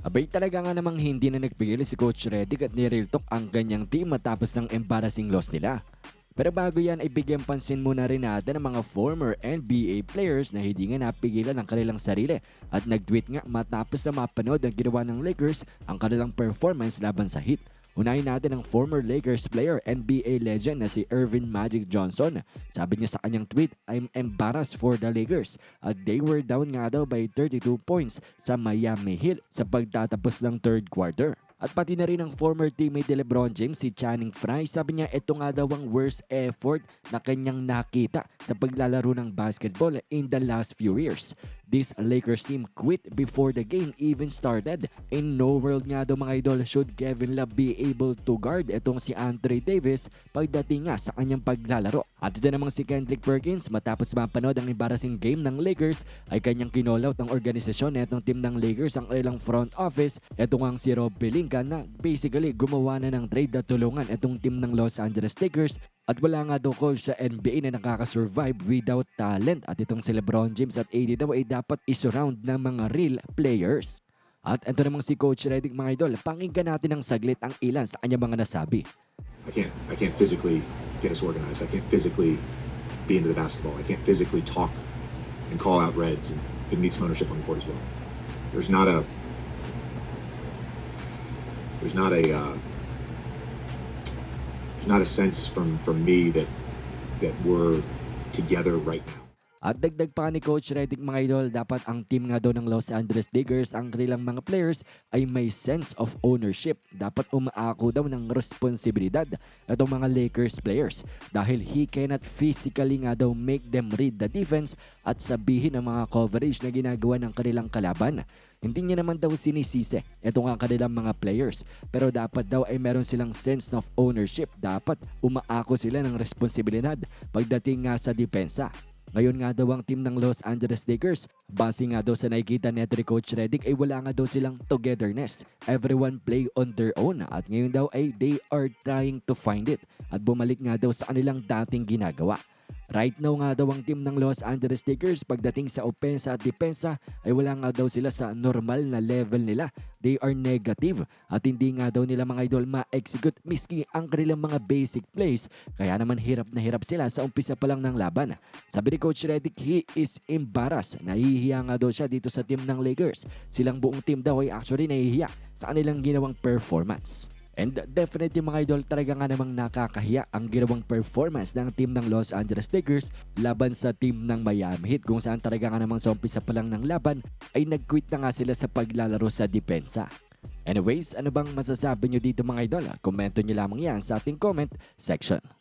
Abay talaga nga namang hindi na nagpigil si Coach Redick at nireal talk ang kanyang team matapos ng embarrassing loss nila. Pero bago yan ay bigyan pansin muna rin natin ang mga former NBA players na hindi nga napigilan ang kanilang sarili at nag-tweet nga matapos na mapanood ang ginawa ng Lakers ang kanilang performance laban sa Heat. Unahin natin ang former Lakers player, NBA legend na si Irvin Magic Johnson. Sabi niya sa kanyang tweet, I'm embarrassed for the Lakers at they were down nga daw by 32 points sa Miami Heat sa pagtatapos ng third quarter. At pati na rin ang former teammate ni Lebron James, si Channing Frye, sabi niya ito nga daw ang worst effort na kanyang nakita sa paglalaro ng basketball in the last few years. This Lakers team quit before the game even started. In no world nga daw mga idol should Kevin Love be able to guard itong si Andre Davis pagdating nga sa kanyang paglalaro. At ito namang si Kendrick Perkins matapos mapanood ang embarrassing game ng Lakers ay kanyang kinollout ng organisasyon na itong team ng Lakers ang kanilang front office. Ito nga ang si Rob Pelinka na basically gumawa na ng trade na tulungan itong team ng Los Angeles Lakers at wala nga daw coach sa NBA na nakakasurvive without talent at itong si Lebron James at AD daw ay dapat isurround ng mga real players. At ito namang si Coach Redick mga idol, pakinggan natin ng saglit ang ilan sa kanyang mga nasabi. I can't I can't physically get us organized. I can't physically be into the basketball. I can't physically talk and call out reds and it needs some ownership on the court as well. There's not a there's not a uh, there's not a sense from from me that that we're together right now. At dagdag pa ni Coach Redick mga idol, dapat ang team nga daw ng Los Angeles Lakers, ang kanilang mga players ay may sense of ownership. Dapat umaako daw ng responsibilidad itong mga Lakers players dahil he cannot physically nga daw make them read the defense at sabihin ang mga coverage na ginagawa ng kanilang kalaban. Hindi niya naman daw sinisisi ito nga kanilang mga players pero dapat daw ay meron silang sense of ownership. Dapat umaako sila ng responsibilidad pagdating nga sa depensa. Ngayon nga daw ang team ng Los Angeles Lakers, base nga daw sa nakikita ni Head Coach Redick ay wala nga daw silang togetherness. Everyone play on their own at ngayon daw ay they are trying to find it at bumalik nga daw sa kanilang dating ginagawa. Right now nga daw ang team ng Los Angeles Lakers pagdating sa opensa at depensa ay wala nga daw sila sa normal na level nila. They are negative at hindi nga daw nila mga idol ma-execute miski ang kanilang mga basic plays kaya naman hirap na hirap sila sa umpisa pa lang ng laban. Sabi ni Coach Redick, he is embarrassed. Nahihiya nga daw siya dito sa team ng Lakers. Silang buong team daw ay actually nahihiya sa kanilang ginawang performance. And definitely mga idol talaga nga namang nakakahiya ang ginawang performance ng team ng Los Angeles Lakers laban sa team ng Miami Heat kung saan talaga nga namang sa umpisa pa lang ng laban ay nag-quit na nga sila sa paglalaro sa depensa. Anyways, ano bang masasabi nyo dito mga idol? Komento nyo lamang yan sa ating comment section.